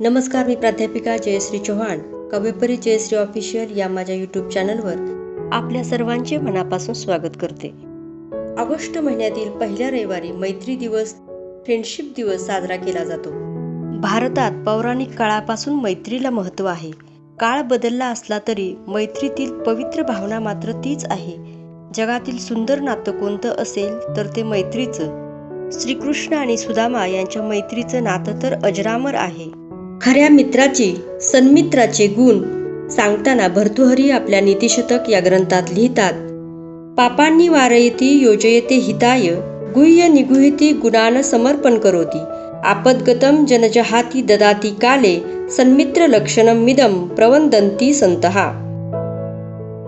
नमस्कार मी प्राध्यापिका जयश्री चव्हाण कविपरी जयश्री ऑफिशियल या माझ्या यूट्यूब चॅनलवर आपल्या सर्वांचे मनापासून स्वागत करते. ऑगस्ट महिन्यातील पहिल्या रविवारी मैत्री दिवस फ्रेंडशिप दिवस साजरा केला जातो. भारतात पौराणिक काळापासून मैत्रीला महत्त्व आहे. काळ बदलला असला तरी मैत्रीतील पवित्र भावना मात्र तीच आहे. जगातील सुंदर नातं कोणतं असेल तर ते मैत्रीचं. श्रीकृष्ण आणि सुदामा यांच्या मैत्रीचं नातं तर अजरामर आहे. खऱ्या मित्राची सन्मित्राचे गुण सांगताना भर्तृहरी आपल्या नीतिशतक या ग्रंथात लिहितात. पापांनी वारयती योजयते हिताय गुह्य निगुहिती गुणान समर्पण करोती. आपद्गतम जनजहाती ददाती काले सन्मित्र लक्षणम मिदम प्रवंदंती संतहा.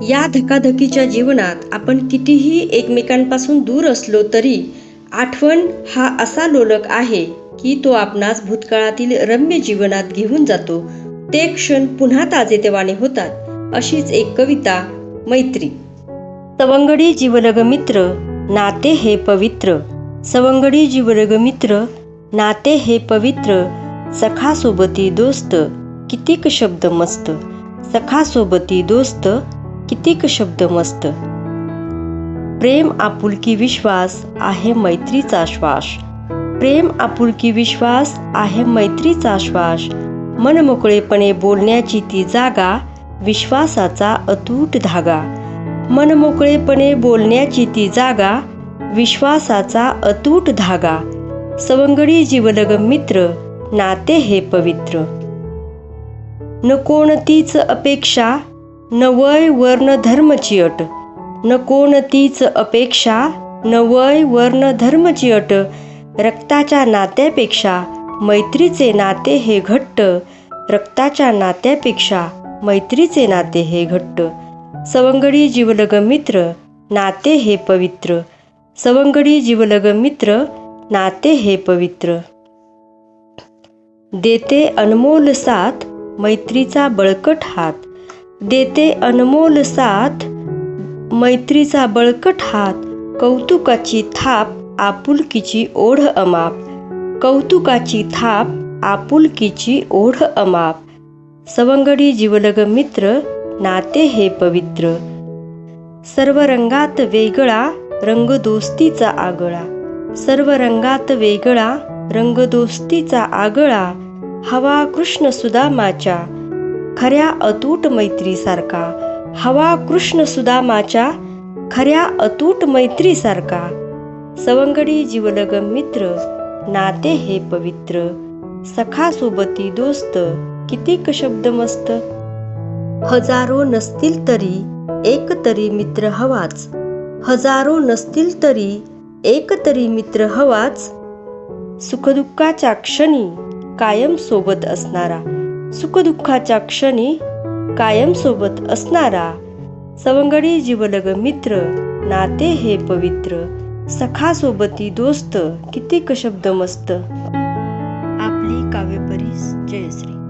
या धकाधकीच्या जीवनात आपण कितीही एकमेकांपासून दूर असलो तरी आठवण हा असा लोलक आहे की तो आपणास भूतकाळातील रम्य जीवनात घेऊन जातो. ते क्षण पुन्हा ताजेतेवाने होतात अशीच एक कविता मैत्री. सवंगडी जीवलग मित्र नाते हे पवित्र. सवंगडी जीवलग मित्र नाते हे पवित्र. सखासोबती दोस्त कितीक शब्द मस्त. सखासोबती दोस्त कितीक शब्द मस्त. प्रेम आपुलकी विश्वास आहे मैत्रीचा श्वास. प्रेम आपुलकी विश्वास आहे मैत्रीचा श्वास. मनमोकळेपणे बोलण्याची ती जागा विश्वासाचा अतूट धागा. मनमोकळेपणे बोलण्याची ती जागा विश्वासाचा अतूट धागा. सवंगडी जीवलग मित्र नाते हे पवित्र. न कोणतीच अपेक्षा न वय वर्ण धर्मची अट. न कोणतीच अपेक्षा न वय वर्ण धर्मची अट. रक्ताच्या नात्यापेक्षा मैत्रीचे नाते हे घट्ट रक्ताच्या नात्यापेक्षा मैत्रीचे नाते हे घट्ट. सवंगडी जीवलग मित्र नाते हे पवित्र. सवंगडी जीवलग मित्र नाते हे पवित्र. देते अनमोल साथ मैत्रीचा बळकट हात. देते अनमोल साथ मैत्रीचा बळकट हात. कौतुकाची थाप आपुलकीची ओढ अमाप. कौतुकाची थाप आपुलकीची ओढ अमाप. सवंगडी जीवलग मित्र नाते हे पवित्र. सर्व रंगात वेगळा रंग दोस्तीचा आगळा. सर्व रंगात वेगळा रंग दोस्तीचा आगळा. हवा कृष्ण सुदामाच्या खऱ्या अतूट मैत्रीसारखा. हवा कृष्ण सुदामाच्या खऱ्या अतूट मैत्रीसारखा. सवंगडी जीवलग मित्र नाते हे पवित्र. सखा सोबती दोस्त कितीक शब्द मस्त. हजारो नसतील तरी एक तरी मित्र हवाच. हजारो नसतील तरी एक तरी मित्र हवाच. सुखदुःखाच्या क्षणी कायम सोबत असणारा. सुखदुःखाच्या क्षणी कायम सोबत असणारा. सवंगडी जीवलग मित्र नाते हे पवित्र. सखा सोबती दोस्त किती शब्द मस्त आपली काव्यपरी जयश्री.